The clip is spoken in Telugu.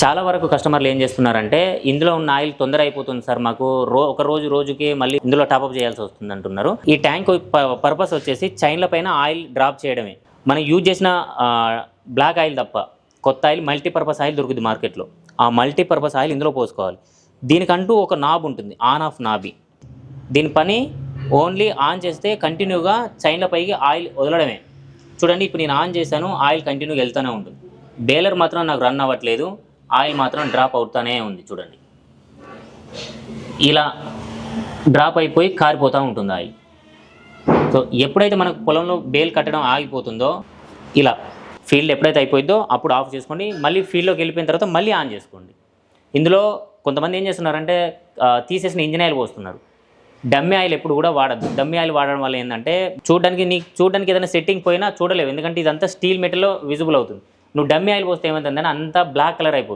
చాలా వరకు కస్టమర్లు ఏం చేస్తున్నారంటే ఇందులో ఉన్న ఆయిల్ తొందర అయిపోతుంది సార్ మాకు రో ఒక రోజు రోజుకి మళ్ళీ ఇందులో టాప్అప్ చేయాల్సి వస్తుంది అంటున్నారు. ఈ ట్యాంక్ పర్పస్ వచ్చేసి చైన్ల పైన ఆయిల్ డ్రాప్ చేయడమే. మనం యూజ్ చేసిన బ్లాక్ ఆయిల్ తప్ప కొత్త ఆయిల్ మల్టీపర్పస్ ఆయిల్ దొరుకుతుంది మార్కెట్లో. ఆ మల్టీపర్పస్ ఆయిల్ ఇందులో పోసుకోవాలి. దీనికంటూ ఒక నాబ్ ఉంటుంది ఆన్ ఆఫ్ నాబి దీని పని ఓన్లీ ఆన్ చేస్తే కంటిన్యూగా చైన్ల పైకి ఆయిల్ వదలడమే. చూడండి ఇప్పుడు నేను ఆన్ చేశాను ఆయిల్ కంటిన్యూగా వెళ్తూనే ఉంటుంది. బేలర్ మాత్రం నాకు రన్ అవ్వట్లేదు. ఆయిల్ మాత్రం డ్రాప్ అవుతానే ఉంది చూడండి. ఇలా డ్రాప్ అయిపోయి కారిపోతూ ఉంటుంది ఆయిల్ సో ఎప్పుడైతే మనకు పొలంలో బేల్ కట్టడం ఆగిపోతుందో ఇలా ఫీల్డ్ ఎప్పుడైతే అయిపోయిందో అప్పుడు ఆఫ్ చేసుకోండి మళ్ళీ ఫీల్డ్లోకి వెళ్ళిపోయిన తర్వాత మళ్ళీ ఆన్ చేసుకోండి. ఇందులో కొంతమంది ఏం చేస్తున్నారంటే తీసేసిన ఇంజిన్ ఆయిల్ పోస్తున్నారు. డమ్మి ఆయిల్ ఎప్పుడు కూడా వాడద్దు. డమ్మి ఆయిల్ వాడడం వల్ల ఏంటంటే చూడడానికి నీకు చూడడానికి ఏదైనా సెట్టింగ్ పోయినా చూడలేవు. ఎందుకంటే ఇదంతా స్టీల్ మెటల్లో విజిబుల్ అవుతుంది. నువ్వు డమ్మి ఆయిల్ పోస్తే ఏమవుతుందని అంతా బ్లాక్ కలర్ అయిపోతుంది